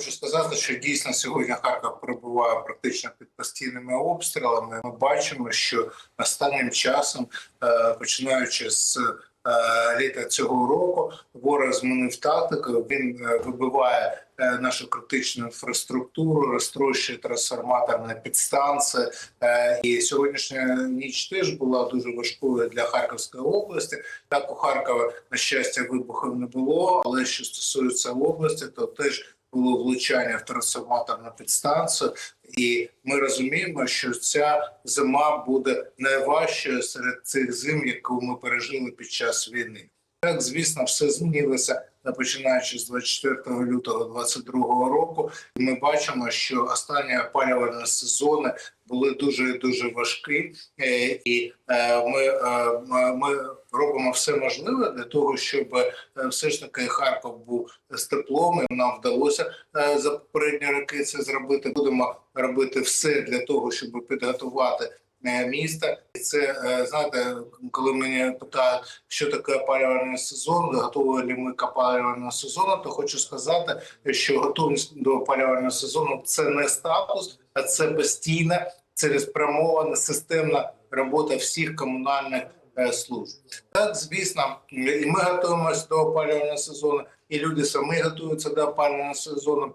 хочу сказати, що дійсно сьогодні Харків перебуває практично під постійними обстрілами. Ми бачимо, що останнім часом, е, починаючи з е, літа цього року, ворог змінив тактику. Він е, вибиває нашу критичну інфраструктуру, розтрощує трансформаторні підстанції. І сьогоднішня ніч теж була дуже важкою для Харківської області. Так у Харкова на щастя вибухів не було. Але що стосується області, то теж було влучання в трансформаторну підстанцію, і ми розуміємо, що ця зима буде найважчою серед цих зим, яку ми пережили під час війни. Так, звісно, все змінилося починаючи з 24 лютого 2022 року. Ми бачимо, що останні опалювальні сезони були дуже дуже важкі, Е, і е, ми, е, ми робимо все можливе для того, щоб е, все ж таки Харків був з теплом. І нам вдалося е, за попередні роки це зробити. Будемо робити все для того, щоб підготувати. е, Міста і це знаєте, коли мене питають, що таке опалювальний сезон, готові ли ми к опалювальному сезону, то хочу сказати, що готовність до опалювального сезону це не статус, а це постійна, цілеспрямована системна робота всіх комунальних служб. Так, звісно, і ми готуємося до опалювального сезону, і люди самі готуються до опалювального сезону.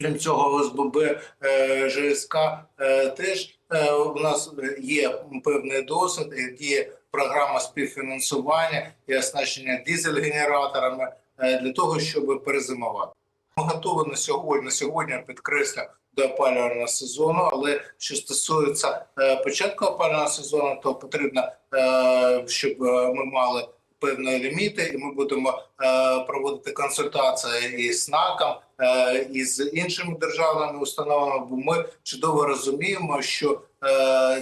Крім цього, ОСББ е, ЖСК е, теж е, у нас є певний досвід, є програма співфінансування і оснащення дизель-генераторами е, для того, щоб перезимувати. Ми готові на сьогодні. На сьогодні підкреслю до опалювального сезону. Але що стосується е, початку опалювального сезону, то потрібно, е, щоб е, ми мали певні ліміти, і ми будемо проводити консультації із СНАКом, е, і з іншими державними установами. Бо ми чудово розуміємо, що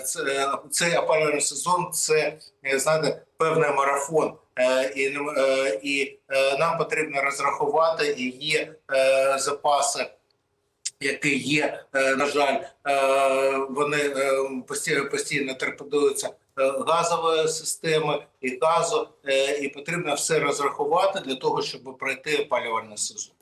це, цей опалювальний сезон це знаєте певний марафон. І, і нам потрібно розрахувати і є запаси які є, е, на жаль, е, вони е, постійно постійно торпедуються газової системи і газу, і потрібно все розрахувати для того, щоб пройти опалювальний сезон.